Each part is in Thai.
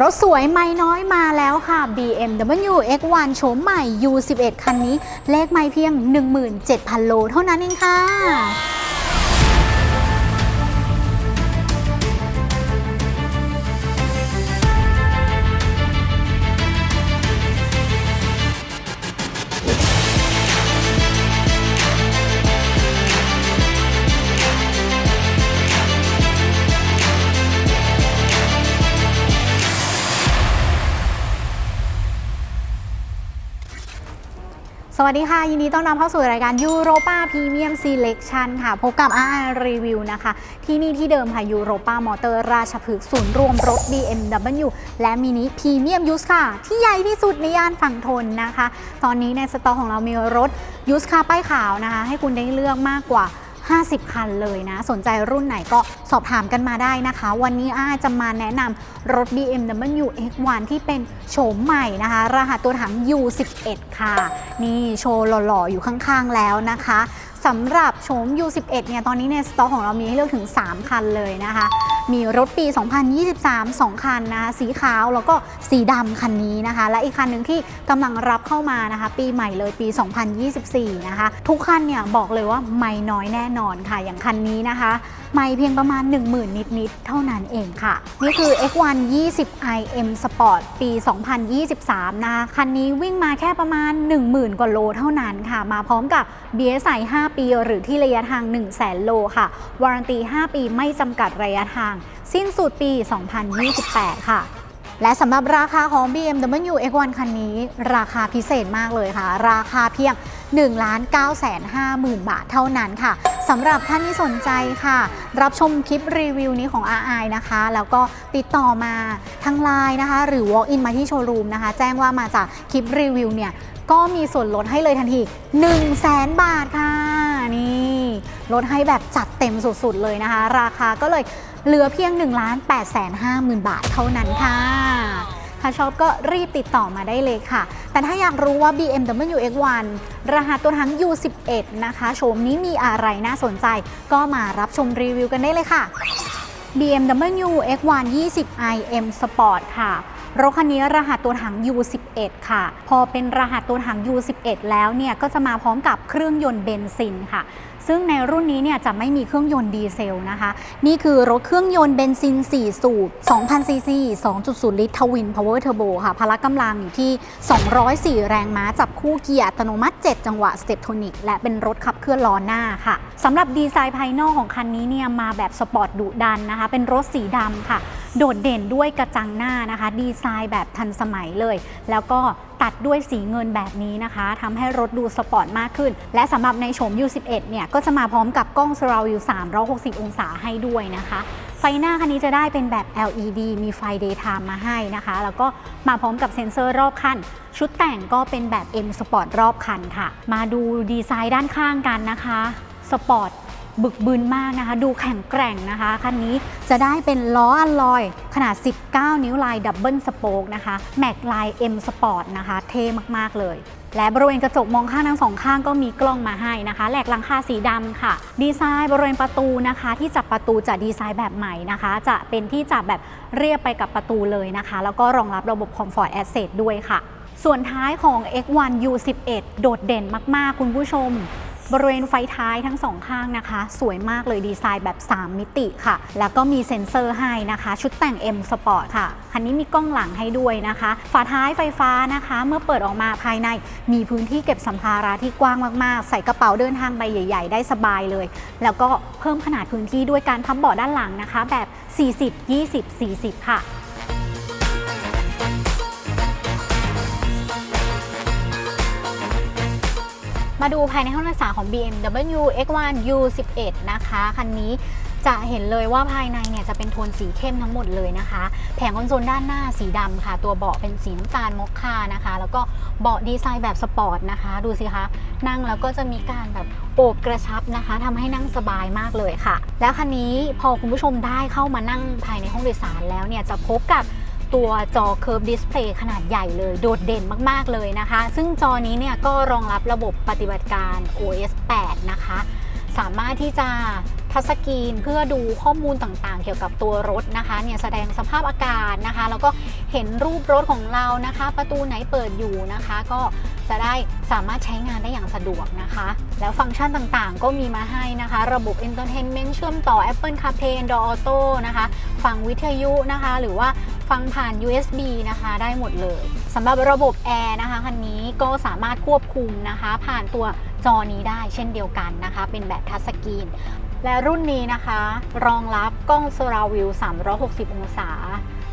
รถสวยไม่น้อยมาแล้วค่ะ BMW X1 โฉมใหม่ U11 คันนี้ เลขไม่เพียง 17,000 โลเท่านั้นเองค่ะ สวัสดีค่ะ ยินดีต้อนรับเข้าสู่รายการยูโรป้าพรีเมียมซีเลคชันค่ะ พบกับอารีวิวนะคะ ที่นี่ที่เดิมค่ะยูโรป้ามอเตอร์ราชพฤกษ์ศูนย์รวมรถ BMW และมินิพรีเมียมยูสค่ะ ที่ใหญ่ที่สุดในย่านฝั่งทนนะคะ ตอนนี้ในสต็อกของเรามีรถยูสค่ะป้ายขาวนะคะ ให้คุณได้เลือกมากกว่า 50 คันเลยนะ สนใจรุ่นไหนก็สอบถามกันมาได้นะคะ วันนี้อ้าจะมาแนะนำรถ BMW X1 ที่เป็นโฉมใหม่นะคะ รหัสตัวถัง U11 ค่ะ นี่โชว์หล่อๆ อยู่ข้างๆแล้วนะคะสำหรับโฉม U11 เนี่ยตอนนี้ในสต็อกของเรามีให้เลือกถึง 3 คันเลยนะคะ มีรถปี 2023 2 คันนะคะสีขาวแล้วก็สีดำคันนี้นะคะ และอีกคันหนึ่งที่กำลังรับเข้ามานะคะ ปีใหม่เลยปี 2024 นะคะ ทุกคันเนี่ยบอกเลยว่าไม่น้อยแน่นอนค่ะ อย่างคันนี้นะคะไม่เพียงประมาณ 10,000 นิด ๆ เท่านั้นเองค่ะ นี่คือ X1 20 IM Sport ปี 2023 นะคะ คันนี้วิ่งมาแค่ประมาณ 10,000 กว่าโลเท่านั้นค่ะ มาพร้อมกับ BSI 5 ปี หรือที่ระยะทาง 100,000 โลค่ะ วารันตี 5 ปีไม่จำกัดระยะทาง สิ้นสุดปี 2028 ค่ะ และสำหรับราคาของ BMW X1 คันนี้ ราคาพิเศษมากเลยค่ะ ราคาเพียง 1 9 5 0 0 0 0 บาทเท่านั้นค่ะสำหรับท่านที่สนใจค่ะ รับชมคลิปรีวิวนี้ของ RI นะคะ แล้วก็ติดต่อมาทางไลน์นะคะ หรือ walk in มาที่โชว์รูมนะคะ แจ้งว่ามาจากคลิปรีวิวเนี่ยก็มีส่วนลดให้เลยทันที 1 0 0 0 0แบาทค่ะ นี่ ลดให้แบบจัดเต็มสุดๆเลยนะคะ ราคาก็เลย เหลือเพียง1 8 5 0 0 0 0 บาทเท่านั้นค่ะ ถ้าชอบก็รีบติดต่อมาได้เลยค่ะ แต่ถ้าอยากรู้ว่า BMW X1 รหัสตัวถัง U11 นะคะโฉมนี้มีอะไรน่าสนใจ ก็มารับชมรีวิวกันได้เลยค่ะ BMW X1 20 IM Sport ค่ะ รถคันนี้รหัสตัวถัง U11 ค่ะ พอเป็นรหัสตัวถัง U11 แล้วเนี่ยก็จะมาพร้อมกับเครื่องยนต์เบนซินค่ะ ซึ่งในรุ่นนี้เนี่ยจะไม่มีเครื่องยนต์ดีเซลนะคะ นี่คือรถเครื่องยนต์เบนซิน 4 สูบ 2,000 ซีซี 2.0 ลิตรทวินพาวเวอร์เทอร์โบค่ะ พละกำลังอยู่ที่ 204 แรงม้า จับคู่เกียร์อัตโนมัติ 7 จังหวะสเตปโทนิกและเป็นรถขับเคลื่อนล้อหน้าค่ะสำหรับดีไซน์ภายนอกของคันนี้เนี่ยมาแบบสปอร์ตดุดันนะคะ เป็นรถสีดำค่ะ โดดเด่นด้วยกระจังหน้านะคะ ดีไซน์แบบทันสมัยเลย แล้วก็ตัดด้วยสีเงินแบบนี้นะคะทำให้รถดูสปอร์ตมากขึ้น และสำหรับในโฉม U11 เนี่ยก็จะมาพร้อมกับกล้อง Surround View 360 องศาให้ด้วยนะคะไฟหน้าคันนี้จะได้เป็นแบบ LED มีไฟ Daytime มาให้นะคะ แล้วก็มาพร้อมกับเซ็นเซอร์รอบคัน ชุดแต่งก็เป็นแบบ M Sport รอบคันค่ะ มาดูดีไซน์ด้านข้างกันนะคะ สปอร์ต บึกบึนมากนะคะ ดูแข็งแกร่งนะคะ คันนี้จะได้เป็นล้ออัลลอยขนาด 19 นิ้วลายดับเบิลสโป๊กนะคะแม็กลาย M Sport นะคะ เท่มาก ๆ เลย และบริเวณกระจกมองข้างทั้งสองข้างก็มีกล้องมาให้นะคะ แหลกหลังคาสีดำค่ะ ดีไซน์บริเวณประตูนะคะ ที่จับประตูจะดีไซน์แบบใหม่นะคะ จะเป็นที่จับแบบเรียบไปกับประตูเลยนะคะ แล้วก็รองรับระบบ Comfort Access ด้วยค่ะส่วนท้ายของ X1 U11 โดดเด่นมาก ๆ คุณผู้ชม บริเวณไฟท้ายทั้งสองข้างนะคะ สวยมากเลยดีไซน์แบบ 3 มิติค่ะ แล้วก็มีเซ็นเซอร์ให้นะคะ ชุดแต่ง M Sport ค่ะ คันนี้มีกล้องหลังให้ด้วยนะคะ ฝาท้ายไฟฟ้านะคะ เมื่อเปิดออกมาภายใน มีพื้นที่เก็บสัมภาระที่กว้างมากๆ ใส่กระเป๋าเดินทางใบใหญ่ ๆ ได้สบายเลย แล้วก็เพิ่มขนาดพื้นที่ด้วยการพับเบาะด้านหลังนะคะ แบบ 40 20 40 ค่ะ มาดูภายในห้องโดยสารของ BMW X1 U11 นะคะ คันนี้จะเห็นเลยว่าภายในเนี่ยจะเป็นโทนสีเข้มทั้งหมดเลยนะคะ แผงคอนโซลด้านหน้าสีดำค่ะ ตัวเบาะเป็นสีน้ำตาลมอคค่านะคะ แล้วก็เบาะดีไซน์แบบสปอร์ตนะคะ ดูสิคะ นั่งแล้วก็จะมีการแบบโอบกระชับนะคะทำให้นั่งสบายมากเลยค่ะ แล้วคันนี้พอคุณผู้ชมได้เข้ามานั่งภายในห้องโดยสารแล้วเนี่ยจะพบกับ ตัวจอ Curve Display ขนาดใหญ่เลย โดดเด่นมาก ๆ เลยนะคะ ซึ่งจอนี้เนี่ยก็รองรับระบบปฏิบัติการ OS 8 นะคะ สามารถที่จะทัชสกรีนเพื่อดูข้อมูลต่างๆ เกี่ยวกับตัวรถนะคะเนี่ยแสดงสภาพอากาศนะคะ แล้วก็เห็นรูปรถของเรานะคะ ประตูไหนเปิดอยู่นะคะ ก็จะได้สามารถใช้งานได้อย่างสะดวกนะคะ แล้วฟังก์ชันต่างๆ ก็มีมาให้นะคะ ระบบ Entertainment เชื่อมต่อ Apple CarPlay Android Auto นะคะ ฟังวิทยุนะคะ หรือว่า ฟังผ่าน USB นะคะได้หมดเลยสำหรับระบบแอร์นะคะคันนี้ก็สามารถควบคุมนะคะ ผ่านตัวจอนี้ได้เช่นเดียวกันนะคะ เป็นแบบทัชสกรีนและรุ่นนี้นะคะ รองรับกล้อง Surround View 360 องศา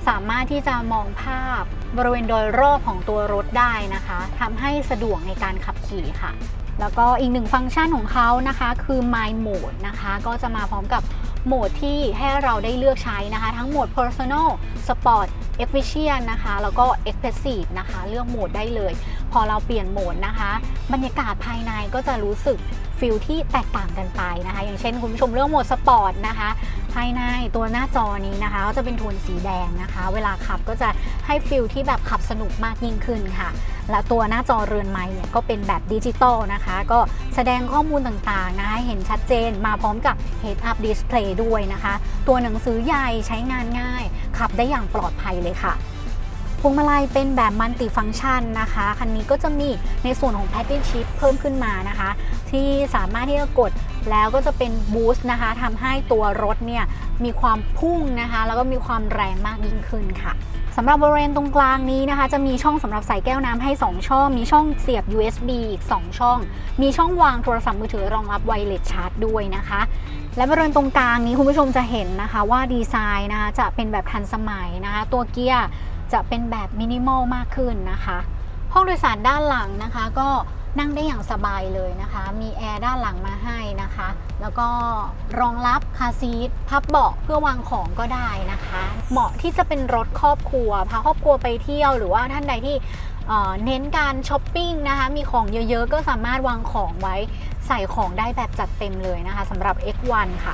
สามารถที่จะมองภาพบริเวณโดยรอบของตัวรถได้นะคะทำให้สะดวกในการขับขี่ค่ะ แล้วก็อีกหนึ่งฟังก์ชันของเขานะคะ คือ My Mode นะคะ ก็จะมาพร้อมกับ โหมดที่ให้เราได้เลือกใช้นะคะ ทั้งโหมด Personal Sport Efficient นะคะ แล้วก็ Expressive นะคะ เลือกโหมดได้เลย พอเราเปลี่ยนโหมดนะคะ บรรยากาศภายในก็จะรู้สึกฟิลที่แตกต่างกันไปนะคะ อย่างเช่นคุณผู้ชมเลือกโหมดสปอร์ตนะคะ ภายในตัวหน้าจอนี้นะคะก็จะเป็นโทนสีแดงนะคะ เวลาขับก็จะให้ฟิลที่แบบขับสนุกมากยิ่งขึ้นค่ะ และตัวหน้าจอเรือนไม้เนี่ยก็เป็นแบบดิจิตอลนะคะ ก็แสดงข้อมูลต่างๆนะคะให้เห็นชัดเจนมาพร้อมกับ Head Up Display ด้วยนะคะ ตัวหนังสือใหญ่ใช้งานง่าย ขับได้อย่างปลอดภัยเลยค่ะพวงมาลัยเป็นแบบมัลติฟัง c t ชันนะคะ คันนี้ก็จะมีในส่วนของ Paddle Shift เพิ่มขึ้นมานะคะ ที่สามารถที่จะกด แล้วก็จะเป็นบูสต์นะคะทำให้ตัวรถเนี่ยมีความพุ่งนะคะ แล้วก็มีความแรงมากยิ่งขึ้นค่ะสำหรับบริเวณตรงกลางนี้นะคะ จะมีช่องสำหรับใส่แก้วน้ำให้ 2 ช่อง มีช่องเสียบ USB อีก 2 ช่อง มีช่องวางโทรศัพท์มือถือรองรับไวเลสชาร์จด้วยนะคะ และบริเวณตรงกลางนี้คุณผู้ชมจะเห็นนะคะว่าดีไซน์นะคะจะเป็นแบบทันสมัยนะคะ ตัวเกียร์จะเป็นแบบมินิมอลมากขึ้นนะคะ ห้องโดยสารด้านหลังนะคะก็ นั่งได้อย่างสบายเลยนะคะ มีแอร์ด้านหลังมาให้นะคะ แล้วก็รองรับคาซีทพับเบาะเพื่อวางของก็ได้นะคะ เหมาะที่จะเป็นรถครอบครัว พาครอบครัวไปเที่ยวหรือว่าท่านใดที่เเน้นการช้อปปิ้งนะคะ มีของเยอะๆ ก็สามารถวางของไว้ใส่ของได้แบบจัดเต็มเลยนะคะสำหรับ X1 ค่ะ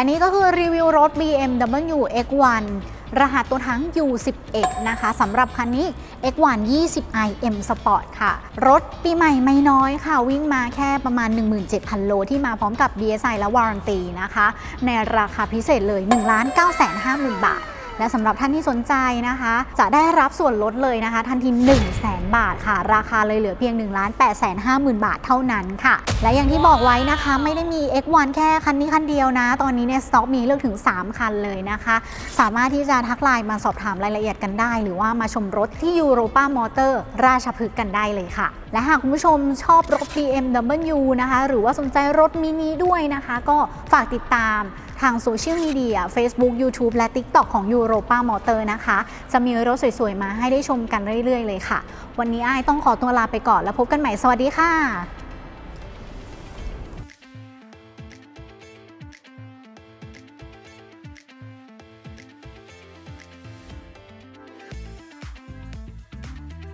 และนี้ก็คือรีวิวรถ BMW X1 รหัสตัวถัง U11 นะคะสำหรับคันนี้ X1 20i M Sport ค่ะ รถปีใหม่ไม่น้อยค่ะ วิ่งมาแค่ประมาณ 17,000 โล ที่มาพร้อมกับ DSI และวารันตีนะคะ ในราคาพิเศษเลย 1 9 5 0 0 0 0 บาท และสำหรับท่านที่สนใจนะคะ จะได้รับส่วนลดเลยนะคะ ทันที 1 0 0 0 0 0บาทค่ะ ราคาเลยเหลือเพียง 1 8 5 0 0 0 0 บาทเท่านั้นค่ะ และอย่างที่บอกไว้นะคะไม่ได้มี X1 แค่คันนี้คันเดียวนะ ตอนนี้เนี่ยสต็อกมีเลือกถึง 3 คันเลยนะคะ สามารถที่จะทักไลน์มาสอบถามรายละเอียดกันได้ หรือว่ามาชมรถที่ยูโรปามอเตอร์ราชพฤกษ์กันได้เลยค่ะ และหากคุณผู้ชมชอบรถ BMW นะคะ หรือว่าสนใจรถมินิด้วยนะคะ ก็ฝากติดตาม ทางโซเชียลมีเดีย Facebook YouTube และ TikTok ของ Europa Motor นะคะ จะมีรถสวยๆ มาให้ได้ชมกันเรื่อยๆ เลยค่ะ วันนี้ไอ้ต้องขอตัวลาไปก่อนแล้วพบกันใหม่ สวัสดีค่ะ